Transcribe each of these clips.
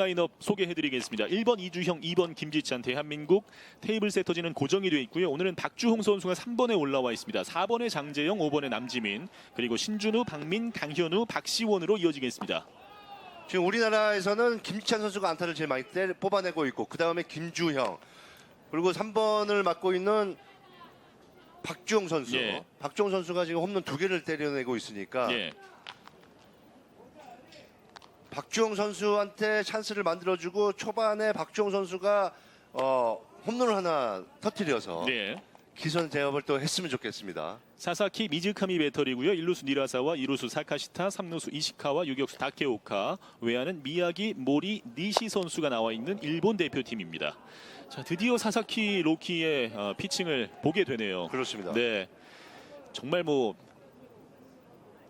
라인업 소개해드리겠습니다. 1번 이주형, 2번 김지찬, 대한민국 테이블 세터지는 고정이 되어 있고요. 오늘은 박주홍 선수가 3번에 올라와 있습니다. 4번에 장재영, 5번에 남지민, 그리고 신준우, 박민, 강현우, 박시원으로 이어지겠습니다. 지금 우리나라에서는 김찬 선수가 안타를 제일 많이 때, 뽑아내고 있고 그 다음에 김주형 그리고 3번을 맡고 있는 박주영 선수. 예. 박주영 선수가 지금 홈런 두 개를 때려내고 있으니까 예, 박주영 선수한테 찬스를 만들어주고 초반에 박주영 선수가 어, 홈런을 하나 터뜨려서 네. 기선 제압을 또 했으면 좋겠습니다. 사사키 미즈카미 배터리고요. 1루수 니라사와 2루수 사카시타, 3루수 이시카와 유격수 다케오카, 외야는 미야기, 모리, 니시 선수가 나와 있는 일본 대표팀입니다. 자, 드디어 사사키 로키의 어, 피칭을 보게 되네요. 그렇습니다. 네. 정말 뭐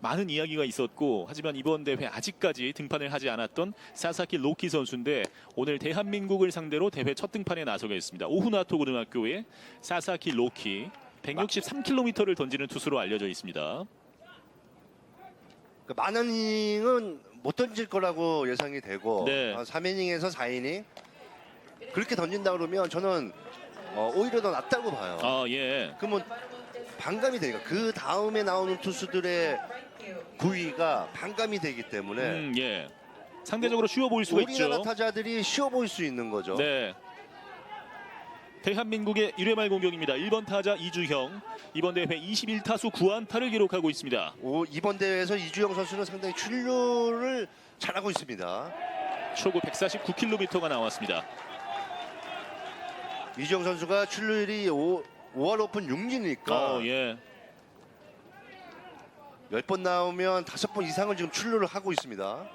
많은 이야기가 있었고 하지만 이번 대회 아직까지 등판을 하지 않았던 사사키 로키 선수인데 오늘 대한민국을 상대로 대회 첫 등판에 나서겠습니다. 오후나토 고등학교의 사사키 로키 163km를 던지는 투수로 알려져 있습니다. 그 많은 이닝은 못 던질 거라고 예상이 되고 네. 한 3이닝에서 4이닝 그렇게 던진다 그러면 저는 어, 오히려 더 낫다고 봐요. 아 예. 그러면 반감이 되니까 그 다음에 나오는 투수들의 구위가 반감이 되기 때문에 음, 예. 상대적으로 쉬워 보일 수가 우리나라 있죠. 타자들이 쉬워 보일 수 있는 거죠. 네. 대한민국의 1회 말 공격입니다. 1번 타자 이주형 이번 대회 21타수 9안타를 기록하고 있습니다. 오, 이번 대회에서 이주영 선수는 상당히 출루를 잘하고 있습니다. 초구 149km가 나왔습니다. 이주영 선수가 출루율이 5, 5할 오픈 6리니까 어, 예. 10번 나오면 5번 이상을 지금 출루를 하고 있습니다.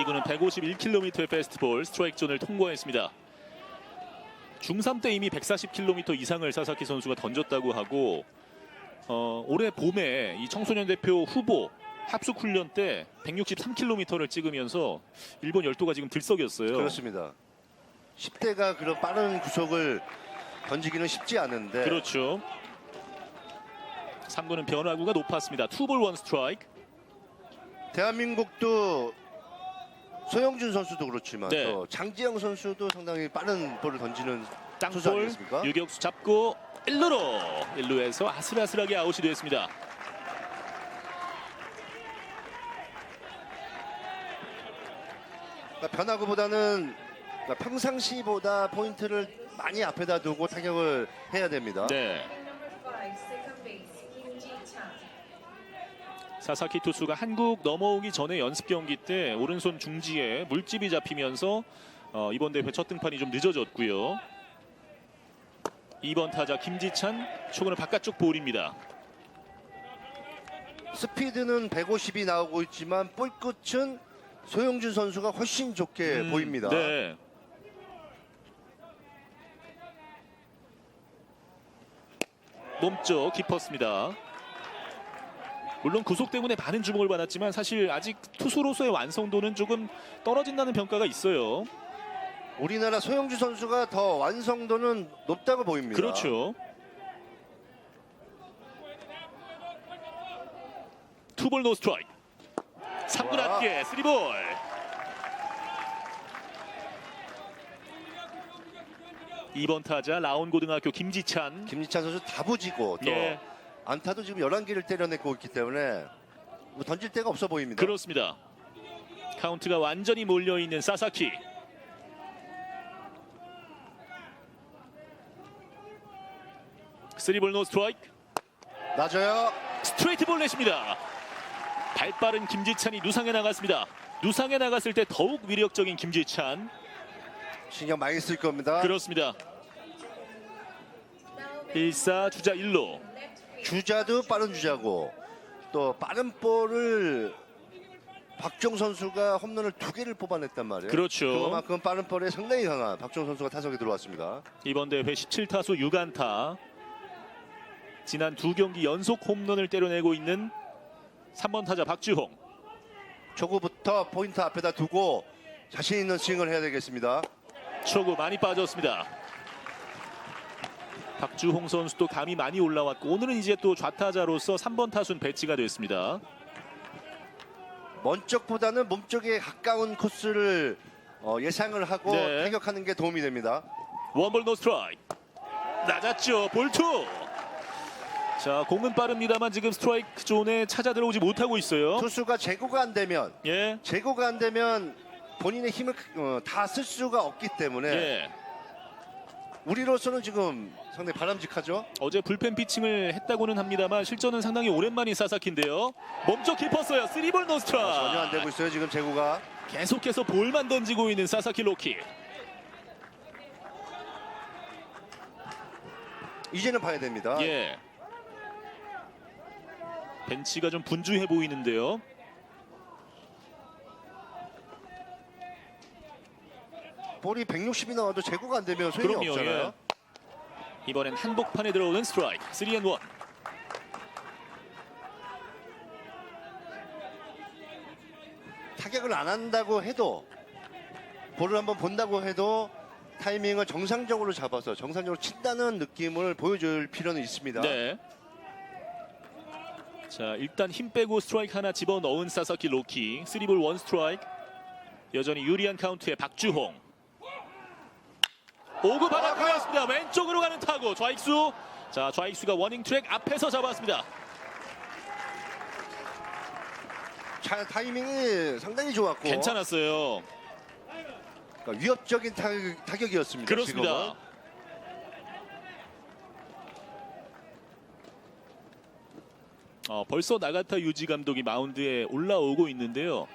이구는 151km의 패스트볼 스트라이크 존을 통과했습니다. 중3 때 이미 140km 이상을 사사키 선수가 던졌다고 하고 어, 올해 봄에 이 청소년 대표 후보 합숙 훈련 때 163km를 찍으면서 일본 열도가 지금 들썩였어요. 그렇습니다. 10대가 그런 빠른 구속을 던지기는 쉽지 않은데 그렇죠. 3구는 변화구가 높았습니다. 투볼 원 스트라이크. 대한민국도 소영준 선수도 그렇지만 네. 또 장지영 선수도 상당히 빠른 볼을 던지는 땅볼 아니겠습니까? 유격수 잡고 1루로 1루에서 아슬아슬하게 아웃이 됐습니다. 그러니까 변화구보다는 그러니까 평상시보다 포인트를 많이 앞에다 두고 타격을 해야 됩니다. 네. 사사키 투수가 한국 넘어오기 전에 연습 경기 때 오른손 중지에 물집이 잡히면서 어, 이번 대회 첫 등판이 좀 늦어졌고요. 2번 타자 김지찬 초구는 바깥쪽 볼입니다. 스피드는 150이 나오고 있지만 볼 끝은 소영준 선수가 훨씬 좋게 음, 보입니다. 네. 몸쪽 깊었습니다. 물론 구속 때문에 많은 주목을 받았지만 사실 아직 투수로서의 완성도는 조금 떨어진다는 평가가 있어요. 우리나라 소영준 선수가 더 완성도는 높다고 보입니다. 그렇죠. 투볼 노 스트라이크. 3구 와. 낮게 3볼. 이번 타자 라온 고등학교 김지찬. 김지찬 선수 다부지고 또 예, 안타도 지금 11개를 때려내고 있기 때문에 뭐 던질 데가 없어 보입니다. 그렇습니다. 카운트가 완전히 몰려 있는 사사키. 쓰리볼 노 스트라이크. 낮아요. 스트레이트 볼 넷입니다. 발빠른 김지찬이 누상에 나갔습니다. 누상에 나갔을 때 더욱 위력적인 김지찬. 신경 많이 쓸 겁니다. 그렇습니다. 1사 주자 1로. 주자도 빠른 주자고 또 빠른 볼을 박정 선수가 홈런을 두 개를 뽑아냈단 말이에요. 그렇죠. 그만큼 빠른 볼에 상당히 강한 박정 선수가 타석에 들어왔습니다. 이번 대회 17타수 6안타. 지난 두 경기 연속 홈런을 때려내고 있는 3번 타자 박주홍. 초구부터 포인트 앞에다 두고 자신 있는 스윙을 해야 되겠습니다. 초구 많이 빠졌습니다. 박주홍 선수도 감이 많이 올라왔고 오늘은 이제 또 좌타자로서 3번 타순 배치가 됐습니다. 먼 쪽보다는 몸쪽에 가까운 코스를 어, 예상을 하고 네. 타격하는 게 도움이 됩니다. 원볼 노 스트라이크. 낮았죠. 볼투. 자, 공은 빠릅니다만 지금 스트라이크 존에 찾아 들어오지 못하고 있어요. 투수가 제구가 안 되면 예. 제구가 안 되면 본인의 힘을 어, 다쓸 수가 없기 때문에 예. 우리로서는 지금 상당히 바람직하죠. 어제 불펜 피칭을 했다고는 합니다만 실전은 상당히 오랜만인 사사키인데요. 몸쪽 깊었어요. 쓰리볼 노 전혀 안. 되고 있어요. 지금 제구가 계속해서 볼만 던지고 있는 사사키 로키. 이제는 봐야 됩니다. 예. 벤치가 좀 분주해 보이는데요. 볼이 160이 나와도 제구가 안 되면 소용이 그럼요. 없잖아요. 예. 이번엔 한복판에 들어오는 스트라이크. 3앤1. 타격을 안 한다고 해도 볼을 한번 본다고 해도 타이밍을 정상적으로 잡아서 정상적으로 친다는 느낌을 보여줄 필요는 있습니다. 네. 자, 일단 힘 빼고 스트라이크 하나 집어 넣은 사사키 로키. 3볼 1 스트라이크. 여전히 유리한 카운트의 박주홍. 오구 받아가였습니다. 왼쪽으로 가는 타구. 좌익수. 자, 좌익수가 워닝 트랙 앞에서 잡았습니다. 차- 타이밍이 상당히 좋았고 괜찮았어요. 그러니까 위협적인 타격, 타격이었습니다. 그렇습니다. 지금은. 어, 벌써 나가타 유지 감독이 마운드에 올라오고 있는데요.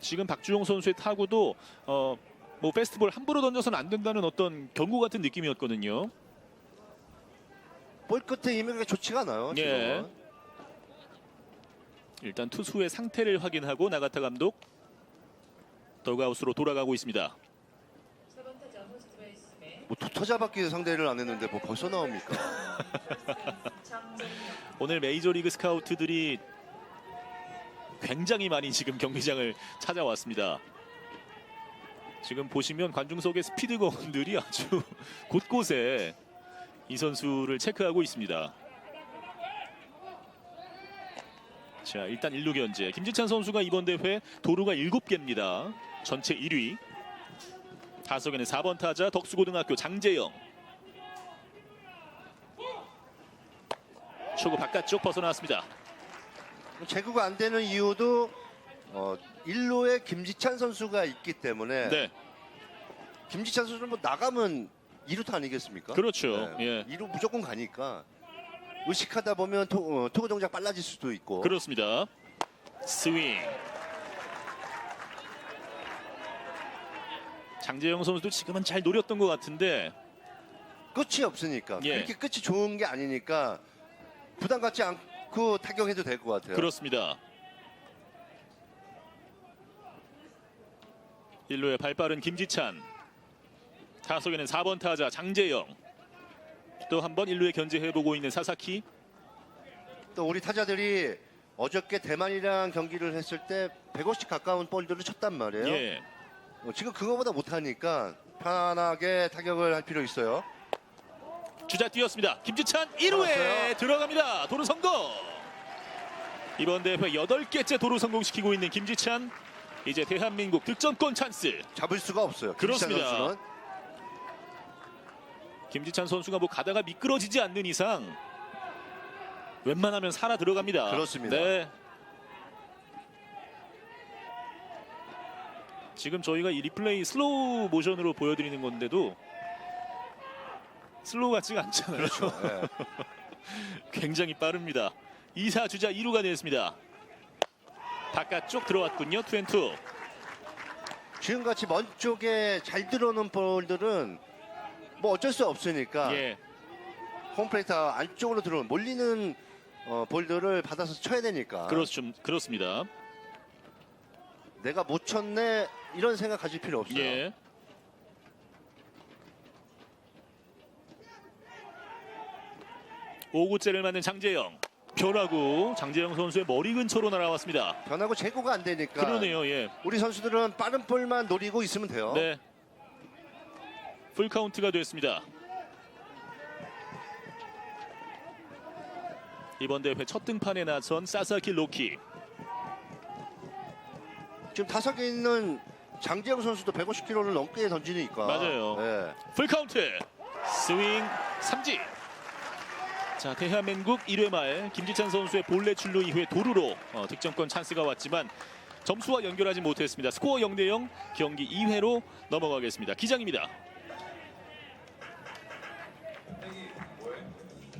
지금 박주용 선수의 타구도 어, 뭐 페스티벌 함부로 던져서는 안 된다는 어떤 경고 같은 느낌이었거든요. 볼 끝에 힘이 좋지가 않아요. 예. 일단 투수의 상태를 확인하고 나가타 감독 더그아웃으로 돌아가고 있습니다. 뭐 투타자밖에 상대를 안 했는데 뭐 벌써 나옵니까? 오늘 메이저리그 스카우트들이 굉장히 많이 지금 경기장을 찾아왔습니다. 지금 보시면 관중석의 스피드건들이 아주 곳곳에 이 선수를 체크하고 있습니다. 자, 일단 1루 견제. 김지찬 선수가 이번 대회 도루가 7개입니다. 전체 1위. 타석에는 4번 타자 덕수고등학교 장재영. 초구 바깥쪽 벗어났습니다. 제구가 안 되는 이유도 어, 1루에 김지찬 선수가 있기 때문에 네, 김지찬 선수는 뭐 나가면 2루타 아니겠습니까? 그렇죠. 네. 예, 2루 무조건 가니까 의식하다 보면 토, 어, 투구 동작 빨라질 수도 있고 그렇습니다. 스윙. 장재영 선수도 지금은 잘 노렸던 것 같은데 끝이 없으니까 예. 그렇게 끝이 좋은 게 아니니까 부담 갖지 않고 타격해도 될 것 같아요. 그렇습니다. 1루에 발빠른 김지찬. 타석에는 4번 타자 장재영. 또 한 번 1루에 견제해보고 있는 사사키. 또 우리 타자들이 어저께 대만이랑 경기를 했을 때 150 가까운 볼들을 쳤단 말이에요. 예. 어, 지금 그거보다 못하니까 편안하게 타격을 할 필요 있어요. 주자 뛰었습니다. 김지찬 1루에 들어갔어요. 들어갑니다. 도루 성공. 이번 대회 8개째 도루 성공시키고 있는 김지찬. 이제 대한민국 득점권 찬스. 잡을 수가 없어요. 김지찬 그렇습니다. 선수는. 김지찬 선수가 뭐 가다가 미끄러지지 않는 이상 웬만하면 살아 들어갑니다. 그렇습니다. 네. 지금 저희가 이 리플레이 슬로우 모션으로 보여드리는 건데도 슬로우 같지가 않잖아요. 그렇죠. 예. 굉장히 빠릅니다. 2사 주자 2루가 됐습니다. 바깥쪽 들어왔군요. 투앤투. 지금같이 먼 쪽에 잘 들어오는 볼들은 뭐 어쩔 수 없으니까 예. 홈플레이트 안쪽으로 들어오는 몰리는 어, 볼들을 받아서 쳐야 되니까 그렇, 좀, 그렇습니다. 내가 못 쳤네 이런 생각 가질 필요 없어요. 예. 오구째를 맞는 장재영. 변화구 장재영 선수의 머리 근처로 날아왔습니다. 변하고 제고가 안 되니까 그러네요. 예. 우리 선수들은 빠른 볼만 노리고 있으면 돼요. 네. 풀 카운트가 됐습니다. 이번 대회 첫 등판에 나선 사사키 로키. 지금 타석에 있는 장재영 선수도 150km를 넘게 던지니까. 맞아요. 예. 풀 카운트 스윙 삼진 자 대한민국 1회 말 김지찬 선수의 볼넷 출루 이후에 도루로 어, 득점권 찬스가 왔지만 점수와 연결하지 못했습니다. 스코어 0대0 경기 2회로 넘어가겠습니다. 기장입니다